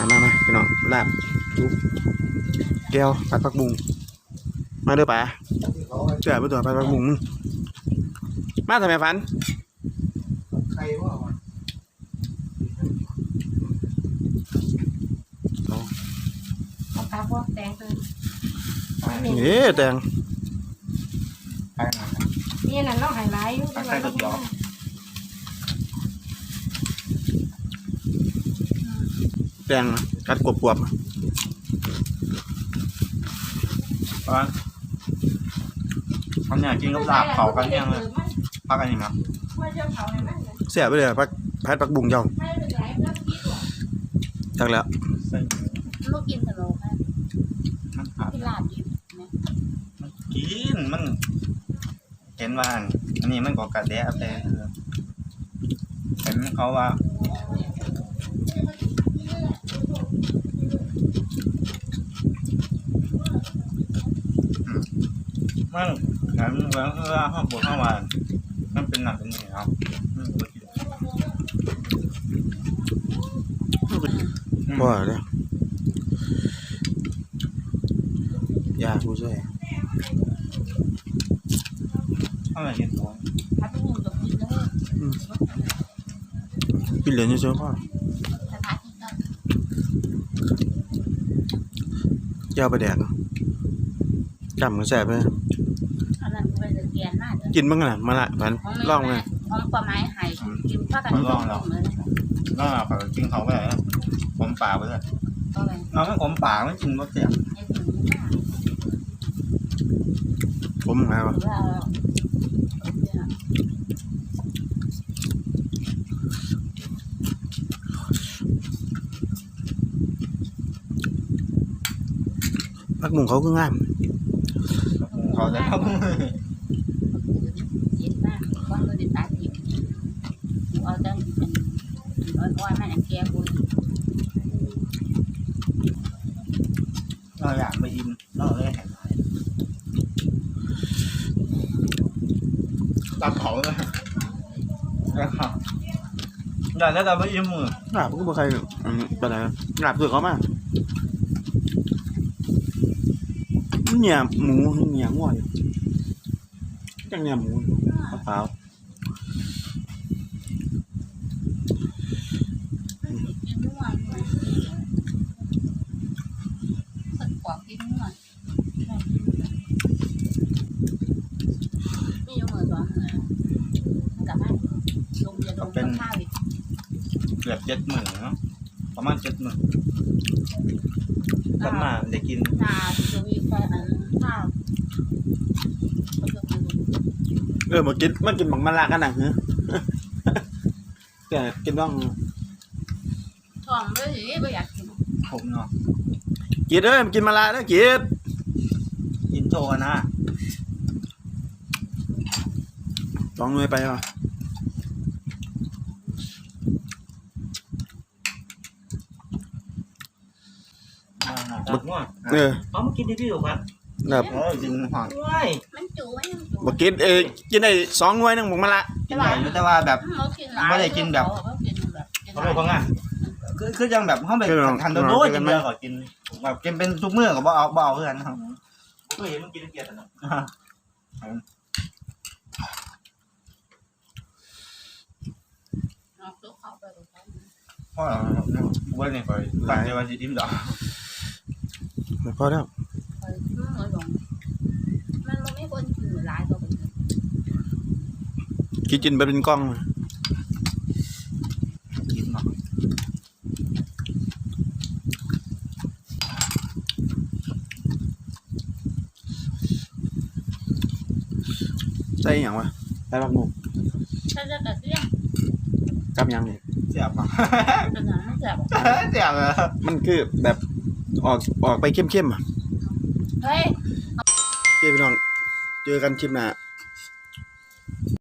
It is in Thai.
มามามาพี่น้องลาบจุ๊บแก้วผัดผักบุงมาเด้อป๋าเจ้าไปตัวผัดผักบุงมึงมาทำไมฟันใครว่าเอาปลาพวกแตงคือเอ๊ะแตงนะนี่นั่นเราไฮไลท์อยู่ใครก็ เดี๋ยวแตงกัดกรวบๆเพราะว่าเขาเนี่ยกินกับลาบเขากันยังเลยพักกันยังไงว่าเจ้าเขาเนี่ยมันเสียไปเลยผัดผัดผักบุ้งเจ้าไม่เป็นไรแล้วคิดว่าจักแล้วใส่ลูกกินสโลค่ะมันขาดที่ลาบดิบนะกินมันเห็นว่าอันนี้มันก็กระแดะแต่เห็นเขาว่า มันเห็นว่าเออห้องบนห้องวานมันเป็นหนักเป็นไงครับอืมบ่กินอืมพ่อเด้อยาผู้ช่วยเอาไปกินตัวถ้าเป็นหนุ่มกับกินเลยกินเหลือเฉยๆพ่อสถานที่ก็เจ้าไปแดกเนาะจำก็แสบเลยอันนั้น เป็นเกียนมากเลยกินบ้างน่ะมาละพันลองเลยของปลาไม้ไห่กินข้าวกันต้มเลยก็เขากินเขาไปเลยผมป่าไปเลยก็เลยน้องก็ผมป่าไม่กินรสเสียบไอ้ถึงว่าผมไงวะว่าผักบุ้งเขาก็งามเขาจะทำเย็นมา กว่าเราได้ตาดิบเอาจังเป็นอ้อยๆมันแก่บุญเราอยากไปอินเราเลยแห่งรับเขาเลยนะครับอยากจะไปอินมือลาบก็บ่ใครอืมไปไหนนะลาบคือเขามาเนี่ยหมูเนี่ยงัวอยู่จังเนี่ยหมูมะพร้าว กินนัวคน กว่ากินนัวนี่ยกมือสองมือกลับมาลงจะลงข้าวอีกเกือบเจ็ดหมื่นเนาะประมาณเจ็ดหมื่นกลับมาได้กินนาจะมีแค่อันข้าวก็จะเป็นเออมากินมันกินหมักมะละกันนะเฮ้แต่กินต้องท้องด้วยสิไม่อยากกินผมเนาะ กินเอ้ยมันกินมะละนะกินกินโชว์นะลองหน่วยไปว่ะบักง่วงเออเอามากินดีๆครับแบบเออกินหอมว้ายมันจุไหมมันจุมากินเอ้ยกินได้สองหน่วยหนึงหมักมะละกินได้อยู่แต่ว่าแบบเขากินหลายไม่ได้กินแบบเขากินแบบเขาเป็นคนง่าย คือคือยังแบบเขาไปทานโดโดกินเยอะกว่ากินแบบกินเป็นทุกมื้อก็บ่เอาบ่เอาเพื่อนนะครับก็เห็นมันกินเกียรตินะเอาตุ๊กเข้าไปดูเขาเพราะว่าเนี่ยไปหลังจากวันที่อิ่มดอกพอแล้วเออมันน้อยลงมันบ่ไม่คนกินหลายตัวเป็นกินกินไปเป็นกล้องกินเนาะ ใส่อหย่างวะใส่ผักบุ้งถ้าจะกระเทียมกับหยังนี่เสียบอะ เป็นหนังมันจะเสียบอะมันคือแบบออกออกไปเข้มๆอะเฮ้ย เจ้พี่น้อง เจอกันคลิปหน้า